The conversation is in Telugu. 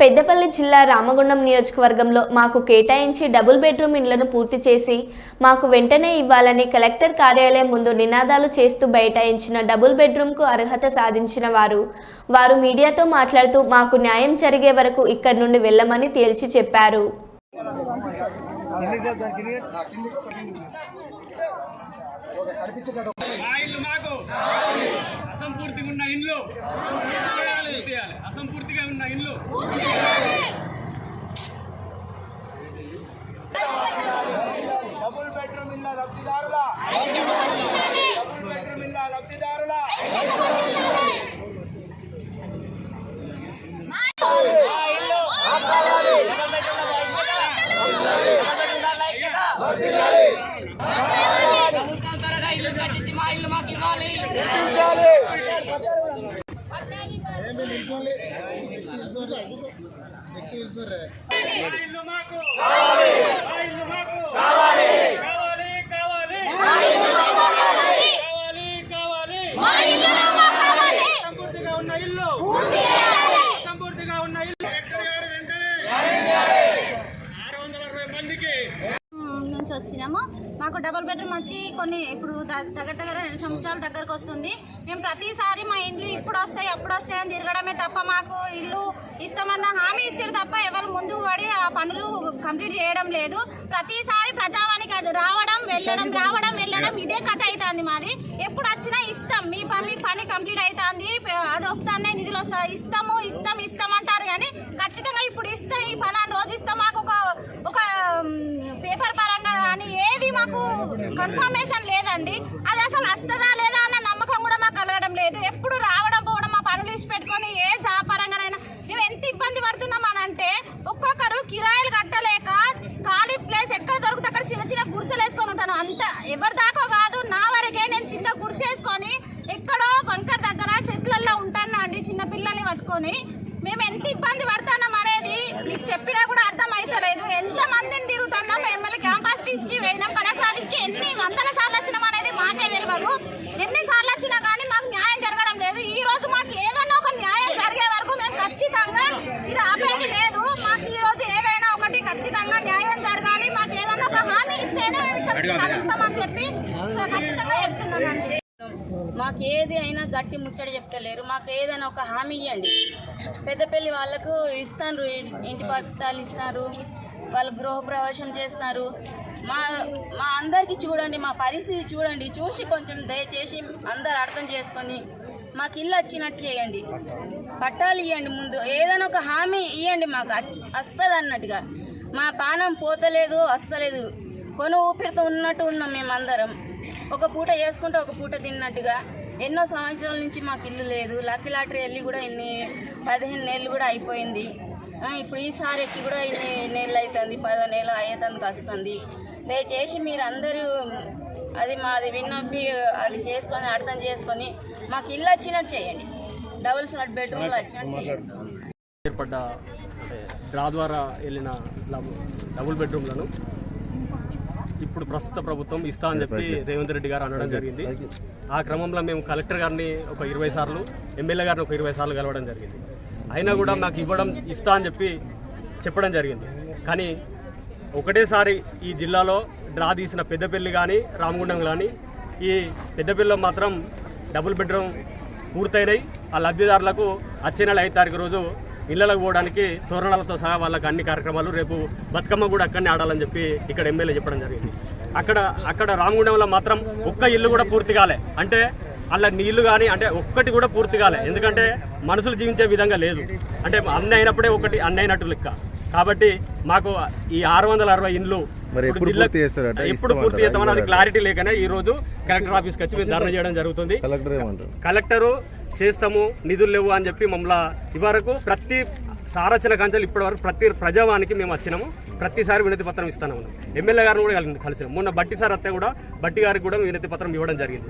పెద్దపల్లి జిల్లా రామగుండం నియోజకవర్గంలో మాకు కేటాయించి డబుల్ బెడ్రూమ్ ఇండ్లను పూర్తి చేసి మాకు వెంటనే ఇవ్వాలని కలెక్టర్ కార్యాలయం ముందు నినాదాలు చేస్తూ బైఠాయించిన డబుల్ బెడ్రూమ్కు అర్హత సాధించిన వారు. వారు మీడియాతో మాట్లాడుతూ మాకు న్యాయం జరిగే వరకు ఇక్కడి నుండి వెళ్ళమని తేల్చి చెప్పారు. ఇల్లు మాకు అసంపూర్తిగా ఉన్న ఇల్లు. అసంపూర్తిగా ఉన్న ఇల్లు డబుల్ బెడ్రూమ్ ఇళ్ళ లబ్ధిదారుల డబుల్ బెడ్రూమ్ ఇళ్ళ లబ్ధిదారుల మా ఇల్లు మాకు మా ఇల్లు మాకు కావాలి కావాలి కావాలి కావాలి అసంపూర్తిగా ఉన్న ఇల్లు అసంపూర్తిగా ఉన్న ఇల్లు కలెక్టర్ గారు వెంటనే? ఆరు వందల అరవై మందికి వచ్చినాము. మాకు డబుల్ బెడ్రూమ్ వచ్చి కొన్ని ఇప్పుడు దగ్గర దగ్గర రెండు సంవత్సరాల దగ్గరకు వస్తుంది. మేము ప్రతిసారి మా ఇండ్లు ఇప్పుడు వస్తాయి అప్పుడు వస్తాయి అని తిరగడమే తప్ప మాకు ఇల్లు ఇస్తామన్న హామీ ఇచ్చారు తప్ప ఎవరు ముందు పడి ఆ పనులు కంప్లీట్ చేయడం లేదు. ప్రతిసారి ప్రజావానికి అది రావడం వెళ్ళడం రావడం వెళ్ళడం ఇదే కథ అవుతుంది మాది. ఎప్పుడు వచ్చినా ఇస్తాం. మీ పని మీ పని కంప్లీట్ అవుతుంది అది వస్తానే నిధులు వస్తా ఇస్తాము ఇస్తాం ఇస్తాం అంటారు కానీ ఖచ్చితంగా ఇప్పుడు ఇస్తాం ఈ ఫలానా రోజు ఇస్తాం మాకు ఒక ఒక మ్, పేపర్ పరంగా కానీ ఏది మాకు కన్ఫర్మేషన్ లేదండి. అది అసలు వస్తుందా లేదా అన్న నమ్మకం కూడా మాకు కలగడం లేదు. ఎప్పుడు రావడం పోవడం మా పనులు ఇచ్చి పెట్టుకొని ఏ జాపరంగానైనా మేము ఎంత ఇబ్బంది పడుతున్నాం అని అంటే ఒక్కొక్కరు కిరాయిలు కట్టలేక ఖాళీ ప్లేస్ ఎక్కడ దొరికితే అక్కడ చిన్న చిన్న గుడిసెలు వేసుకొని ఉంటాను అంత ఎవరి దాకా కాదు నా వరకే నేను చిన్న గుడిసేసుకొని ఎక్కడో బంకర్ దగ్గర చెట్లల్లో ఉంటాను అండి చిన్న పిల్లల్ని పట్టుకొని మేము ఎంత ఇబ్బంది పడుతున్నాం అనేది మీకు చెప్పినా కూడా అర్థం అవుతలేదు ఎంత మందిని తిరుగుతున్నాం ఎమ్మెల్యే క్యాంపస్ ఆఫీస్కి పోయినాం కలెక్టర్ ఆఫీస్కి ఎన్ని వందల సార్లు వచ్చినాం అనేది మాకే తెలియదు ఎన్ని సార్లు వచ్చినా కానీ మాకు న్యాయం జరగడం లేదు ఈ రోజు మాకు ఏదైనా ఒక న్యాయం జరిగే వరకు మేము ఖచ్చితంగా ఇది ఆపేది లేదు మాకు ఈ రోజు ఏదైనా ఒకటి ఖచ్చితంగా న్యాయం జరగాలి మాకు ఏదైనా ఒక హామీ ఇస్తేనే మేము ఇక్కడ నుంచి కదులుతామని చెప్పి ఖచ్చితంగా చెప్తున్నానండి మాకు ఏది అయినా గట్టి ముచ్చట చెప్తలేరు. మాకు ఏదైనా ఒక హామీ ఇవ్వండి పెద్దపల్లి వాళ్ళకు ఇస్తారు ఇంటి పత్రాలు ఇస్తారు వాళ్ళు గృహప్రవేశం చేస్తారు. మా మా అందరికీ చూడండి మా పరిస్థితి చూడండి. చూసి కొంచెం దయచేసి అందరు అర్థం చేసుకొని మాకు ఇల్లు వచ్చినట్టు చేయండి. పట్టాలు ఇవ్వండి ముందు. ఏదైనా ఒక హామీ ఇవ్వండి మాకు. వస్తుంది అన్నట్టుగా మా పానం పోతలేదు వస్తలేదు. కొను ఊపిరితో ఉన్నట్టు ఉన్నాం మేమందరం. ఒక పూట చేసుకుంటే ఒక పూట తిన్నట్టుగా. ఎన్నో సంవత్సరాల నుంచి మాకు ఇల్లు లేదు. లక్కీ లాటరీ వెళ్ళి కూడా ఇన్ని పదిహేను నెలలు కూడా అయిపోయింది. ఇప్పుడు ఈసారి ఎక్కి కూడా ఇన్ని నెలలు అవుతుంది పదో నెల అయ్యేతందుకు వస్తుంది. దయచేసి మీరు అందరూ అది మాది విన్నపి అది చేసుకొని అర్థం చేసుకొని మాకు ఇల్లు వచ్చినట్టు చేయండి. డబుల్ ఫ్లాట్ బెడ్రూమ్లో వచ్చినట్టు చేయండి. ఏర్పడ్డ డ్రా ద్వారా వెళ్ళిన డబుల్ బెడ్రూమ్లను ఇప్పుడు ప్రస్తుత ప్రభుత్వం ఇస్తా అని చెప్పి రేవంత్ రెడ్డి గారు అనడం జరిగింది. ఆ క్రమంలో మేము కలెక్టర్ గారిని ఒక ఇరవై సార్లు ఎమ్మెల్యే గారిని ఒక ఇరవై సార్లు కలవడం జరిగింది. అయినా కూడా మాకు ఇవ్వడం ఇస్తా అని చెప్పి చెప్పడం జరిగింది. కానీ ఒకటేసారి ఈ జిల్లాలో డ్రా తీసిన పెద్దపల్లి కానీ రామగుండం కానీ ఈ పెద్దపల్లిలో మాత్రం డబుల్ బెడ్రూమ్ పూర్తయినాయి. ఆ లబ్ధిదారులకు వచ్చే నెల ఐదు తారీఖు రోజు ఇళ్ళకు పోవడానికి తోరణాలతో సహా వాళ్ళకి అన్ని కార్యక్రమాలు రేపు బతుకమ్మ కూడా అక్కడనే ఆడాలని చెప్పి ఇక్కడ ఎమ్మెల్యే చెప్పడం జరిగింది. అక్కడ అక్కడ రామగుండంలో మాత్రం ఒక్క ఇల్లు కూడా పూర్తి కాలే. అంటే అలా నీళ్ళు కానీ అంటే ఒక్కటి కూడా పూర్తి కాలే. ఎందుకంటే మనుషులు జీవించే విధంగా లేదు. అంటే అన్ని అయినప్పుడే ఒకటి అన్ని అయినట్టు లెక్క. కాబట్టి మాకు ఈ ఆరు వందల అరవై ఇండ్లు ఎప్పుడు పూర్తి? చేస్తామని అది క్లారిటీ లేకనే ఈ రోజు కలెక్టర్ ఆఫీస్కి వచ్చి మేము ధర్నా చేయడం జరుగుతుంది. కలెక్టర్ చేస్తాము నిధులు లేవు అని చెప్పి మమ్మల్ని ఇవరకు ప్రతి సారచన కంచెలు ఇప్పటి వరకు ప్రతి ప్రజావానికి మేము వచ్చినాము. ప్రతిసారి వినతి పత్రం ఇస్తాను ఎమ్మెల్యే గారిని కూడా కలిసి- కలిసినాం. మొన్న బట్టి సార్ అత్తే కూడా బట్టి గారికి కూడా వినతి పత్రం ఇవ్వడం జరిగింది.